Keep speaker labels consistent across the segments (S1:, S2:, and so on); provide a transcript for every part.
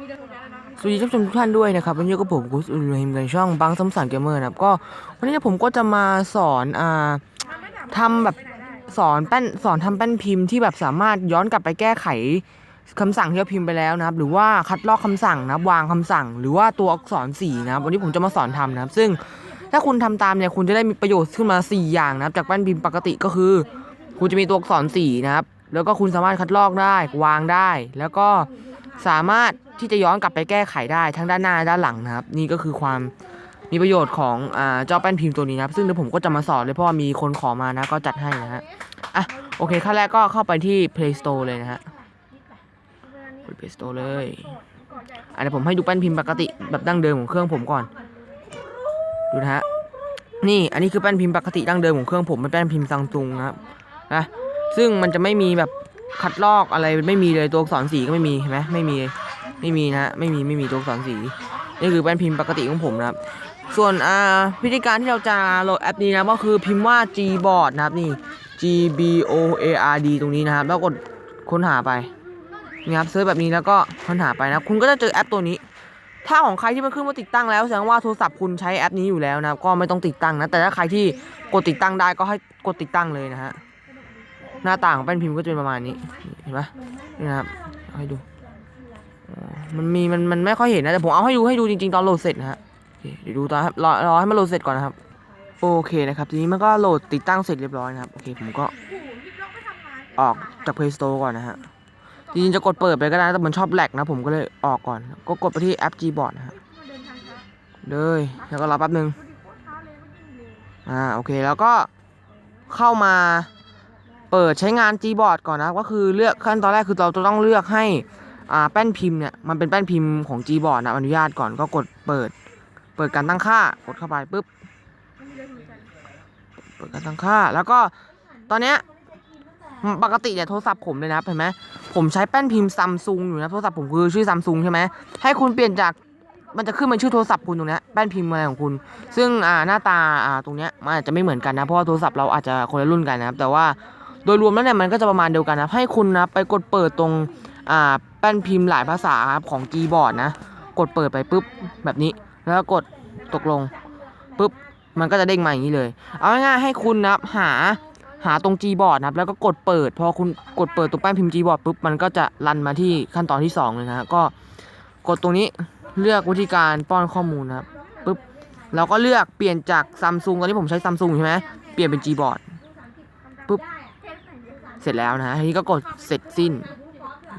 S1: สวัสดีท่านผู้ชมทุกท่านด้วยนะครับวันนี้ก็ผมกุสอุลฮิมกันช่องบังสมสันเกมเมอร์นะครับก็วันนี้ผมก็จะมาสอนอ่าทำแบบสอนแป้นสอนทำแป้นพิมพ์ที่แบบสามารถย้อนกลับไปแก้ไขคำสั่งที่เราพิมพ์ไปแล้วนะครับ หรือว่าคัดลอกคำสั่งนะครับวางคำสั่ง หรือว่าตัวอักษรสีนะครับวันนี้ผมจะมาสอนทำนะครับ ซึ่งถ้าคุณทำตามเนี่ยคุณจะได้มีประโยชน์ขึ้นมา 4 อย่างนะครับ จากแป้นพิมพ์ปกติก็คือ คุณจะมีตัวอักษรสีนะครับ แล้วก็คุณสามารถคัดลอกได้วางได้ แล้วก็ สามารถที่จะย้อนกลับไปแก้ไขได้ทั้งด้านหน้าด้านหลังนะครับ นี่ก็คือความมีประโยชน์ของอ่าเจ้าแป้นพิมพ์ตัวนี้นะครับ ซึ่งเดี๋ยวผมก็จะมาสอนเลยเพราะว่ามีคนขอมานะก็จัดให้นะฮะอะโอเคขั้นแรกก็เข้าไปที่ Play Store เลยนะฮะ Play Store เลยอะเดี๋ยวผมให้ดูแป้นพิมพ์ปกติแบบดั้งเดิมของเครื่องผมก่อน ดูนะฮะนี่อันนี้คือแป้นพิมพ์ปกติดั้งเดิมของเครื่องผมเป็นแป้นพิมพ์ซัมซุงนะครับนะซึ่งมันจะไม่มีแบบ คัดลอกอะไรไม่มีเลยตัวอักษรสีก็ไม่มีเห็นไหมไม่มีไม่มีนะไม่มีไม่มีตัวอักษรสีนี่คือแป้นพิมพ์ปกติของผมนะครับ ส่วนอ่าวิธีการที่เราจะโหลดแอปนี้นะก็คือพิมพ์ว่า Gboard นะครับนี่ G B O A R D ตรงนี้นะครับ แล้วกดค้นหาไปนี่ครับเซิร์ชแบบนี้แล้วก็ค้นหาไปนะค,คุณก็จะเจอแอปตัวนี้ ถ้าของใครที่มันขึ้นว่าติดตั้งแล้วแสดงว่าโทรศัพท์คุณใช้แอปนี้อยู่แล้วนะก็ไม่ต้องติดตั้งนะแต่ถ้าใครที่กดติดตั้งได้ก็ให้กดติดตั้งเลยนะฮะ หน้าต่างของแป้นพิมพ์ก็จะเป็นประมาณนี้เห็นปะนี่นะครับเอาให้ดูมันมีมันมันไม่ค่อยเห็นนะแต่ผมเอาให้ดูให้ดูจริงๆตอนโหลดเสร็จนะฮะเคเดี๋ยวดูตอนรอรอให้มันโหลดเสร็จก่อนนะครับ โอเคนะครับทีนี้มันก็โหลดติดตั้งเสร็จเรียบร้อยนะครับโอเคผมก็ออกจาก Play Store ก่อนนะฮะจริงๆจะกดเปิดไปก็ได้แต่มันชอบแหลกนะผมก็เลยออกก่อน ก็กดไปที่แอป Gboard นะฮะเลยแล้วก็รอแป๊บนึงอ่าโอเคแล้วก็เข้ามา เปิดใช้งาน Gboard ก่อนนะก็คือเลือกขั้นตอนแรกคือเราจะต้องเลือกให้อ่าแป้นพิมพ์เนี่ยมันเป็นแป้นพิมพ์ของ Gboard นะอนุญาตก่อนก็กดเปิด เปิดการตั้งค่ากดเข้าไปปุ๊บเปิดการตั้งค่า แล้วก็ตอนเนี้ยปกติเนี่ยโทรศัพท์ผมเลยนะเห็นไหมผมใช้แป้นพิมพ์ซัมซุงอยู่นะโทรศัพท์ผมคือชื่อซัมซุงใช่ไหมให้คุณเปลี่ยนจากมันจะขึ้นเป็นชื่อโทรศัพท์คุณตรงนี้แป้นพิมพ์อะไรของคุณ ซึ่งอ่าหน้าตาอ่าตรงเนี้ยมันอาจจะไม่เหมือนกันนะเพราะว่าโทรศัพท์เราอาจจะคนละรุ่นกันนะครับแต่ว่า โดยรวมแล้วเนี่ยมันก็จะประมาณเดียวกันนะให้คุณนะไปกดเปิดตรงอ่าแป้นพิมพ์หลายภาษาครับของ Gboard นะ กดเปิดไปปุ๊บแบบนี้ แล้วกดตกลงปุ๊บมันก็จะเด้งมาอย่างนี้เลย เอาง่ายๆให้คุณนะหาหาตรง Gboard นะครับแล้วก็กดเปิด พอคุณกดเปิดตรงแป้นพิมพ์ Gboard ปุ๊บมันก็จะรันมาที่ขั้นตอนที่ 2 เลยนะฮะก็กดตรงนี้เลือกวิธีการป้อนข้อมูลนะครับปุ๊บเราก็เลือกเปลี่ยนจากซัมซุงตอนนี้ผมใช้ซัมซุงใช่ไหมเปลี่ยนเป็น Gboard ปุ๊บ เสร็จแล้วนะฮะทีนี้ก็กดเสร็จสิ้น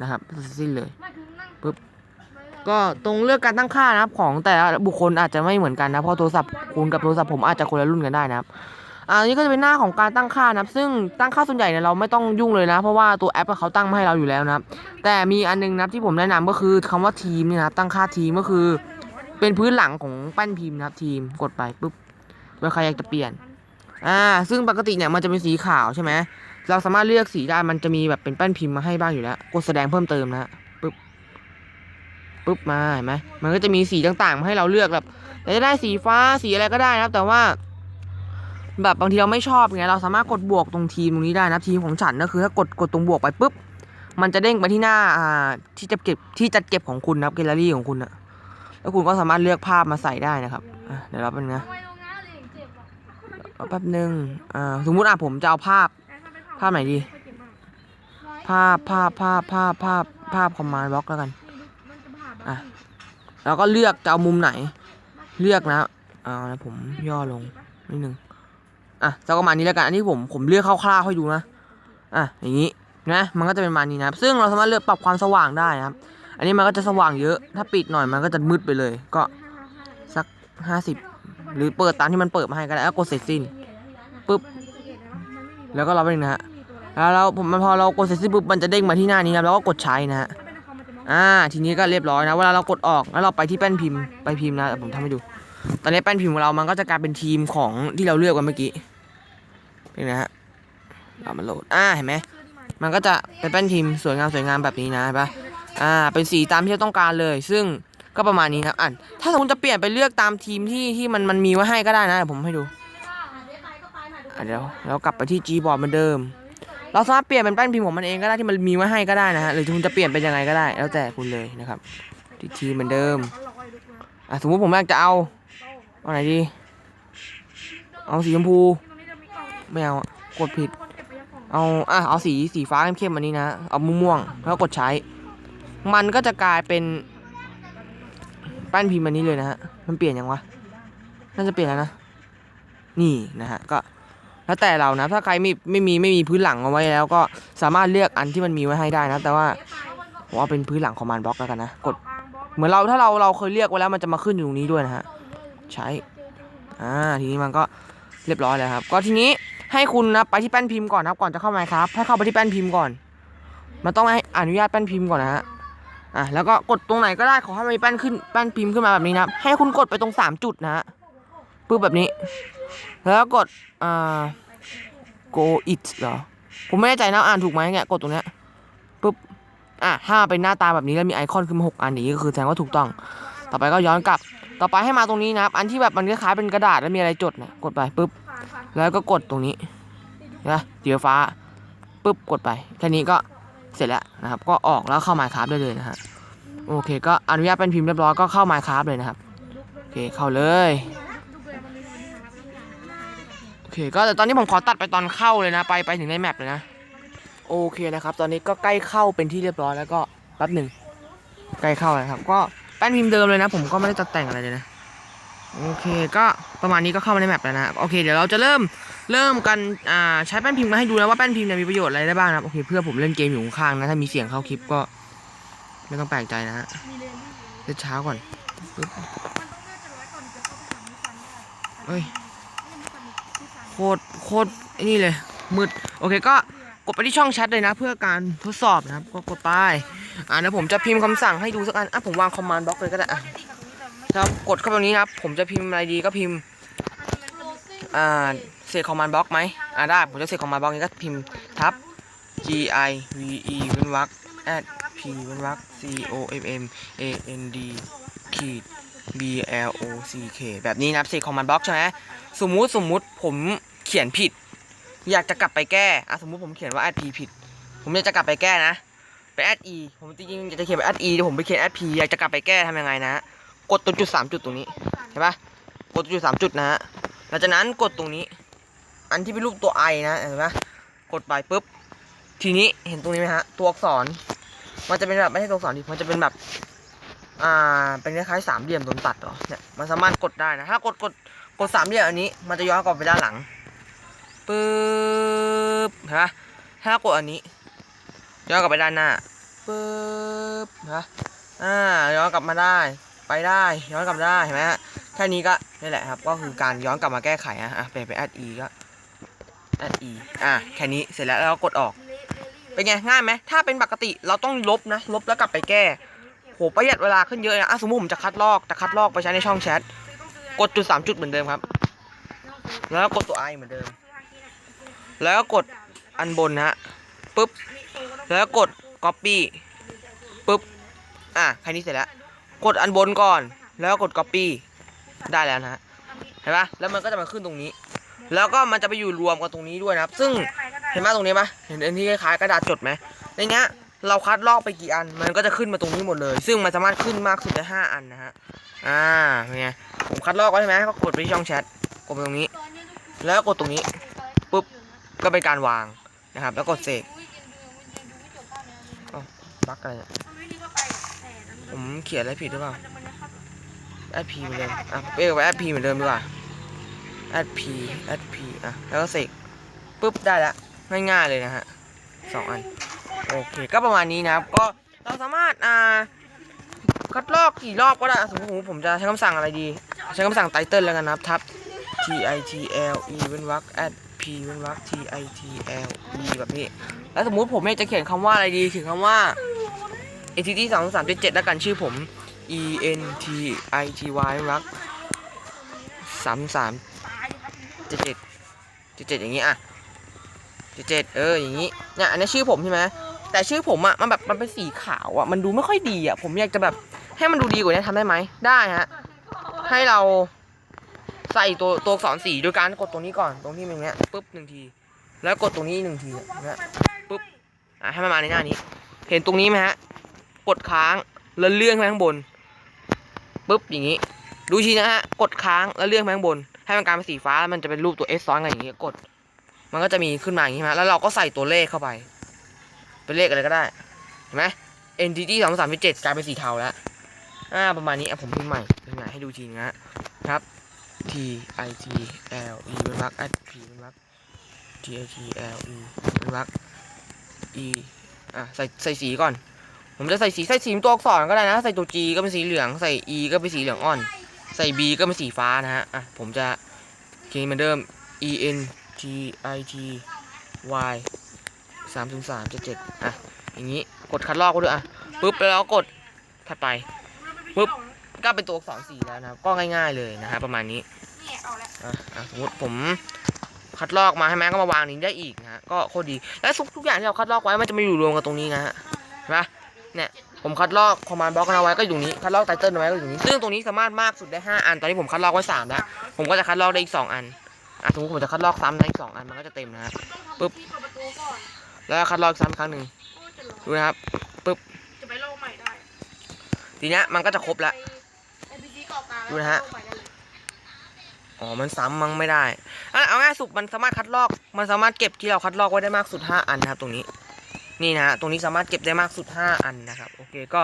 S1: นะครับเสร็จสิ้นเลยปุ๊บก็ตรงเลือกการตั้งค่านะครับของแต่ละบุคคลอาจจะไม่เหมือนกันนะเพราะโทรศัพท์คุณกับโทรศัพท์ผมอาจจะคนละรุ่นกันได้นะครับอันนี้ก็จะเป็นหน้าของการตั้งค่านะครับ ซึ่งตั้งค่าส่วนใหญ่เนี่ยเราไม่ต้องยุ่งเลยนะ เพราะว่าตัวแอปเขาตั้งมาให้เราอยู่แล้วนะครับ แต่มีอันนึงนะครับที่ผมแนะนำก็คือคำว่าทีมเนี่ยนะตั้งค่าทีมก็คือ เป็นพื้นหลังของแป้นพิมพ์นะครับทีมกดไปปุ๊บเวลาใครอยากจะเปลี่ยน อ่า ซึ่งปกติเนี่ยมันจะเป็นสีขาวใช่ไหม เราสามารถเลือกสีได้มันจะมีแบบเป็นแป้นพิมพ์มาให้บ้างอยู่แล้ว กดแสดงเพิ่มเติมนะฮะปุ๊บปุ๊บมาเห็นไหมมันก็จะมีสีต่างๆมาให้เราเลือกแบบอยากจะได้สีฟ้าสีอะไรก็ได้นะครับ แต่ว่า แบบบางทีเราไม่ชอบไงเราสามารถกดบวกตรงทีมตรงนี้ได้นะทีมของฉันก็คือถ้ากดกดตรงบวกไปปุ๊บมันจะเด้งไปที่หน้าอ่าที่จะเก็บที่จัดเก็บของคุณนะครับแกลเลอรี่ของคุณนะแล้วคุณก็สามารถเลือกภาพมาใส่ได้นะครับอะเดี๋ยวเราเป็นงนะเอาแป๊บนึงอ่าสมมุติอะผมจะเอาภาพ ภาพไหนดี ภาพภาพภาพภาพภาพภาพคอมมานด์บล็อกแล้วกัน อะ แล้วก็เลือกจะเอามุมไหน เลือกนะเอานะผมย่อลงนิดนึง อะจะประมาณนี้แล้วกัน อันนี้ผมผมเลือกคร่าวๆให้ดูนะ อะ อย่างนี้นะ มันก็จะเป็นประมาณนี้นะ ซึ่งเราสามารถเลือกปรับความสว่างได้นะครับ อันนี้มันก็จะสว่างเยอะ ถ้าปิดหน่อยมันก็จะมืดไปเลย ก็สักห้าสิบหรือเปิดตามที่มันเปิดมาให้ก็ได้แล้วกดเสร็จสิ้นปุ๊บ แล้วก็รอไปหนึ่งนะฮะ แล้วเราผมพอเรากดเสร็จสิ้นปุ๊บมันจะเด้งมาที่หน้านี้นะครับแล้วก็กดใช้นะฮะอ่าทีนี้ก็เรียบร้อยนะเวลาเรากดออกแล้วเราไปที่แป้นพิมพ์ไปพิมพ์นะผมทำให้ดู ตอนนี้แป้นพิมพ์ของเรามันก็จะกลายเป็นทีมของที่เราเลือกกันเมื่อกี้เป็นนะฮะเรามาโหลดอ่าเห็นไหมมันก็จะเป็นแป้นทีมพ์สวยงามสวยงามแบบนี้นะเห็นปะอ่าเป็นสีตามที่เราต้องการเลย ซึ่งก็ประมาณนี้ครับอ่านถ้าสมมติจะเปลี่ยนไปเลือกตามทีมที่ที่มันมันมีไว้ให้ก็ได้นะเดี๋ยวผมให้ดูอะเดี๋ยวเรากลับไปที่ Gboard เหมือนเดิม เราสามารถเปลี่ยนเป็นแป้นพิมพ์ของมันเองก็ได้ที่มันมีไว้ให้ก็ได้นะฮะหรือคุณจะเปลี่ยนเป็นยังไงก็ได้ แล้วแต่คุณเลยนะครับทีทีเหมือนเดิมอะสมมุติผมอยากจะเอาเอาไหนดี เอาสีชมพูไม่เอากดผิด เอาอะเอาสีสีฟ้าเข้มๆอันนี้นะเอาม่วงแล้วกดใช้ มันก็จะกลายเป็นแป้นพิมพ์อันนี้เลยนะฮะมันเปลี่ยนยังวะน่าจะเปลี่ยนแล้วนะนี่นะฮะก็ แล้วแต่เรานะ ถ้าใครไม่ไม่มีไม่มีพื้นหลังเอาไว้แล้ว ก็สามารถเลือกอันที่มันมีไว้ให้ได้นะ แต่ว่าผมเอาเป็นพื้นหลังคอมมานด์บล็อกแล้วกันนะกดเหมือนเราถ้าเราเราเคยเรียกไว้แล้วมันจะมาขึ้นอยู่ตรงนี้ด้วยนะฮะใช้อ่าทีนี้มันก็เรียบร้อยแล้วครับ ก็ทีนี้ให้คุณนะไปที่แป้นพิมพ์ก่อนนะครับก่อนจะเข้ามาครับ ให้เข้าไปที่แป้นพิมพ์ก่อน มันต้องให้อนุญาตแป้นพิมพ์ก่อนนะฮะอะแล้วก็กดตรงไหนก็ได้ขอให้มีแป้นขึ้นแป้นพิมพ์ขึ้นมาแบบนี้นะให้คุณกดไปตรงสามจุดนะฮะ ปึ๊บแบบนี้ แล้วกดอ่า go it เหรอ ผมไม่แน่ใจนะอ่านถูกไหมเนี่ยกดตรงเนี้ยปึ๊บอะถ้าเป็นหน้าตาแบบนี้แล้วมีไอคอนขึ้นมาหกอันนี้ก็คือแสดงว่าถูกต้อง ต่อไปก็ย้อนกลับ ต่อไปให้มาตรงนี้นะครับอันที่แบบมันคล้ายๆเป็นกระดาษแล้วมีอะไรจดนะกดไปปึ๊บแล้วก็กดตรงนี้นะสีฟ้าปึ๊บกดไปแค่นี้ก็เสร็จแล้วนะครับ ก็ออกแล้วเข้า Minecraft ได้เลยนะฮะโอเค ก็อนุญาตเป็นพิมพ์เรียบร้อยก็เข้า Minecraft เลยนะครับโอเคเข้าเลย อเคก็แต่ตอนนี้ผมขอตัดไปตอนเข้าเลยนะ ไปไปถึงในแมปเลยนะ โอเคนะครับ ตอนนี้ก็ใกล้เข้าเป็นที่เรียบร้อยแล้วก็แป๊บหนึ่งใกล้เข้าแล้วครับ ก็แป้นพิมพ์เดิมเลยนะ ผมก็ไม่ได้ตัดแต่งอะไรเลยนะ โอเค ก็ประมาณนี้ก็เข้ามาในแมปแล้วนะ โอเค เดี๋ยวเราจะเริ่มเริ่มกันอ่าใช้แป้นพิมพ์มาให้ดูนะว่าแป้นพิมพ์เนี่ยมีประโยชน์อะไรได้บ้างนะครับ โอเค เพื่อผมเล่นเกมอยู่ข้างๆนะ ถ้ามีเสียงเข้าคลิปก็ ไม่ต้องแปลกใจนะฮะเช้าก่อนเฮ้ย ตรโคตรนี่เลยมืดโอเคก็กดไปที่ช่องแชทเลยนะ เพื่อการทดสอบนะครับก็กดไปอ่าเดี๋ยวผมจะพิมพ์คำสั่งให้ดูสักอันอะผมวางคอมมานด์บล็อกเลยก็ได้อะถ้ากดเข้าตรงนี้นะครับผมจะพิมพ์อะไรดีก็พิมพ์อ่าเสกคอมมานด์บล็อกไหมอ่าได้ผมจะเสกคอมมานด์บล็อกนี้ก็พิมพ์ทับ G I V E เว้นวรรค at P เว้นวรรค C O M M A N D ขีด B L O C K แบบนี้นะครับเสกคอมมานด์บล็อกใช่ไหมสมมุติสมมุติผม เขียนผิด อยากจะกลับไปแก้อะสมมุติผมเขียนว่า at P ผิด ผมอยากจะกลับไปแก้นะไป at E ผมจริงๆอยากจะเขียนไป at E แต่ผมไปเขียน at P อยากจะกลับไปแก้ทำยังไงนะ กดตรงจุดสามจุดตรงนี้เห็นปะกดตรงจุดสามจุดนะฮะหลังจากนั้นกดตรงนี้ อันที่เป็นรูปตัวไอนะเห็นปะกดไปปุ๊บทีนี้เห็นตรงนี้ไหมฮะตัวอักษร มันจะเป็นแบบไม่ใช่ตัวอักษรดิมันจะเป็นแบบอ่าเป็นคล้ายๆสามเหลี่ยมโดนตัดเหรอเนี่ยมันสามารถกดได้นะถ้ากดกดกดสามเหลี่ยมอันนี้ มันจะย้อนกลับไปด้านหลัง ปึ๊บเห็นะถ้ากดอันนี้ย้อนกลับไปด้านหน้าปึ๊บเห็นะอ่าย้อนกลับมาได้ไปได้ย้อนกลับได้เห็นไหมฮะแค่นี้ก็นี่แหละครับก็คือการย้อนกลับมาแก้ไขอะอะเปลี่ยนไป add e ก็ add e อะแค่นี้เสร็จแล้วแล้วกดออก เป็นไงง่ายไหมถ้าเป็นปกติเราต้องลบนะ ลบแล้วกลับไปแก้โหประหยัดเวลาขึ้นเยอะนะอะสมมติผมจะคัดลอกจะคัดลอกไปใช้ในช่องแชทกดจุดสามจุดเหมือนเดิมครับ แล้วก็กดตัว i เหมือนเดิม แล้วก็กดอันบนนะฮะปึ๊บแล้วก็กด copy ปึ๊บอะแค่นี้เสร็จแล้ว กดอันบนก่อน แล้วก็กด copy ได้แล้วนะฮะเห็นปะแล้วมันก็จะมาขึ้นตรงนี้ แล้วก็มันจะไปอยู่รวมกันตรงนี้ด้วยนะครับ ซึ่งเห็นไหมตรงนี้ปะเห็นอันที่คล้ายกระดาษจดไหมในเนี้ยเราคัดลอกไปกี่อัน มันก็จะขึ้นมาตรงนี้หมดเลย ซึ่งมันสามารถขึ้นมากสุดได้ห้าอันนะฮะอ่าเป็นไงผมคัดลอกไว้ใช่ไหมก็กดไปช่องแชทกดไปตรงนี้ แล้วกดตรงนี้ ก็เป็นการวางนะครับ แล้วกดเสกบั๊กอะไรเนี่ยผมเขียนอะไรผิดหรือเปล่าแอดพีเหมือนเดิมอะเรียกว่าแอดพีเหมือนเดิมดีกว่าแอดพีแอดพีอะแล้วก็เสกปุ๊บได้แล้วง่ายๆเลยนะฮะสองอันโอเคก็ประมาณนี้นะครับ ก็เราสามารถอ่าคัดลอกกี่รอบก็ได้อะสมมติผมจะใช้คำสั่งอะไรดี ใช้คำสั่งไตเติลแล้วกันนะครับทับ t i t l e เว้นวรรค add p เว้นวรรค t i t l e แบบนี้ แล้วสมมุติผมอยากจะเขียนคำว่าอะไรดีเขียนคำว่า a t t สองสามเจ็ดเจ็ดแล้วกันชื่อผม e n t i t y เว้นวรรคสามสามเจ็ดเจ็ดเจ็ดเจ็ดอย่างงี้อะเจ็ดเจ็ดเอออย่างงี้เนี่ยอันนี้ชื่อผมใช่ไหมแต่ชื่อผมอะมันแบบมันเป็นสีขาวอะมันดูไม่ค่อยดีอะผมอยากจะแบบให้มันดูดีกว่านี้ทำได้ไหมได้ฮะให้เรา ใส่ตัวตัวอักษรสีโดยการกดตรงนี้ก่อนตรงที่มันเนี้ยปุ๊บหนึ่งที แล้วกดตรงนี้หนึ่งทีเนี่ยปุ๊บอะให้มันมาในหน้านี้ เห็นตรงนี้ไหมฮะกดค้างแล้วเลื่อนไปข้างบนปุ๊บอย่างนี้ ดูทีนะฮะกดค้างแล้วเลื่อนไปข้างบน ให้มันกลายเป็นสีฟ้าแล้วมันจะเป็นรูปตัว S ซ้อนกันอย่างนี้กด มันก็จะมีขึ้นมาอย่างนี้ใช่ไหมแล้วเราก็ใส่ตัวเลขเข้าไป เป็นเลขอะไรก็ได้เห็นไหม entity สองสามเจ็ดกลายเป็นสีเทาแล้วอ่าประมาณนี้อะผมพิมพ์ใหม่พิมพ์ใหม่ให้ดูทีนะฮะครับ T I T L E เป็นวรรค at P เป็นวรรค T I T L E เป็นวรรค E อะใส่ใส่สีก่อน ผมจะใส่สีใส่สีตัวอักษรก็ได้นะ ใส่ตัว G ก็เป็นสีเหลือง ใส่ E ก็เป็นสีเหลืองอ่อน ใส่ B ก็เป็นสีฟ้านะฮะ อะ ผมจะเขียนเหมือนเดิม E N T I T Y สามศูนย์สามเจ็ดเจ็ดอะ อย่างนี้ กดคัดลอกก็ด้วยอะ ปุ๊บ แล้วกดถัดไป ปุ๊บ ก็เป็นตัวอักษรสีแล้วนะครับ ก็ง่ายๆเลยนะฮะประมาณนี้
S2: เนี่ยเอาละ
S1: อะอะสมมติผมคัดลอกมาให้แม่ก็มาวางนี้ได้อีกนะฮะก็โคตรดี และทุกทุกอย่างที่เราคัดลอกไว้มันจะมาอยู่รวมกันตรงนี้นะฮะเห็นปะเนี่ยผมคัดลอกคอมมานด์บล็อกเอาไว้ก็อยู่ตรงนี้คัดลอกไตเติ้ลเอาไว้ก็อยู่ตรงนี้ซึ่งตรงนี้สามารถมากสุดได้ 5 อันตอนนี้ผมคัดลอกไว้3แล้วผมก็จะคัดลอกได้อีก 2 อันอะสมมติผมจะคัดลอกซ้ำได้อีก2อันมันก็จะเต็มนะฮะ
S2: ต้องทำ
S1: ปึ๊บ
S2: ที่เปิดประตูก่อน
S1: แล้วก็คัดลอกอีกซ้ำอีกครั้งหนึ่ง
S2: โอ้จะหลง
S1: ดูนะครับ
S2: จะไปโลกใหม่ได้
S1: ทีเนี้ยมันก็จะครบแล้ว
S2: ไอ้
S1: ดูนะฮะอ๋อมันซ้ำมั้งไม่ได้อะเอาง่ายสุดมันสามารถคัดลอก มันสามารถเก็บที่เราคัดลอกไว้ได้มากสุด 5 อันนะครับ ตรงนี้นี่นะฮะตรงนี้สามารถเก็บได้มากสุด 5 อันนะครับโอเคก็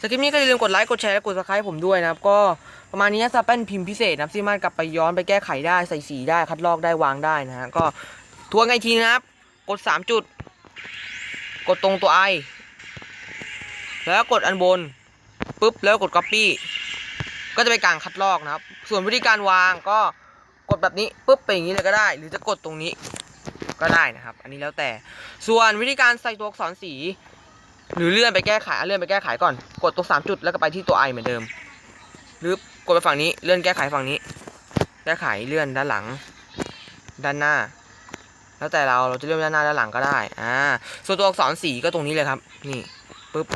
S1: สคริปนี้ก็อย่าลืมกดไลค์กดแชร์และกด subscribe ผมด้วยนะครับก็ประมาณนี้จะเป็นพิมพ์พิเศษนะครับที่มารถกลับไปย้อนไปแก้ไขได้ใส่สีได้คัดลอกได้วางได้นะฮะก็ทวนกันอีกทีนะครับ กด 3 จุด กดตรงตัว I แล้วกดอันบนปุ๊บแล้วกด copy ก็จะเป็นการคัดลอกนะครับ ส่วนวิธีการวางก็กดแบบนี้ปุ๊บไปอย่างนี้เลยก็ได้ หรือจะกดตรงนี้ก็ได้นะครับ อันนี้แล้วแต่ ส่วนวิธีการใส่ตัวอักษรสี หรือเลื่อนไปแก้ไขอะเลื่อนไปแก้ไขก่อน กดตัวสามจุดแล้วก็ไปที่ตัว i เหมือนเดิม หรือกดไปฝั่งนี้เลื่อนแก้ไขฝั่งนี้ แก้ไขเลื่อนด้านหลัง ด้านหน้า แล้วแต่เราเราจะเลื่อนด้านหน้าด้านหลังก็ได้ อ่า ส่วนตัวอักษรสีก็ตรงนี้เลยครับ นี่ปุ๊บ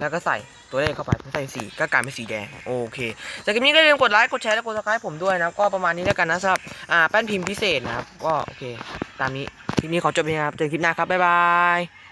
S1: แล้วก็ใส่ ตัวเลขเข้าไปใส่สีก็กลายเป็นสีแดงโอเคจากคลิปนี้ก็อย่าลืมกดไลค์กดแชร์และกดซับสไครต์ผมด้วยนะครับก็ประมาณนี้แล้วกันนะครับอ่าแป้นพิมพ์พิเศษนะครับก็โอเค ตามนี้คลิปนี้ขอจบเพียงครับเจอกันคลิปหน้าครับบ๊ายบาย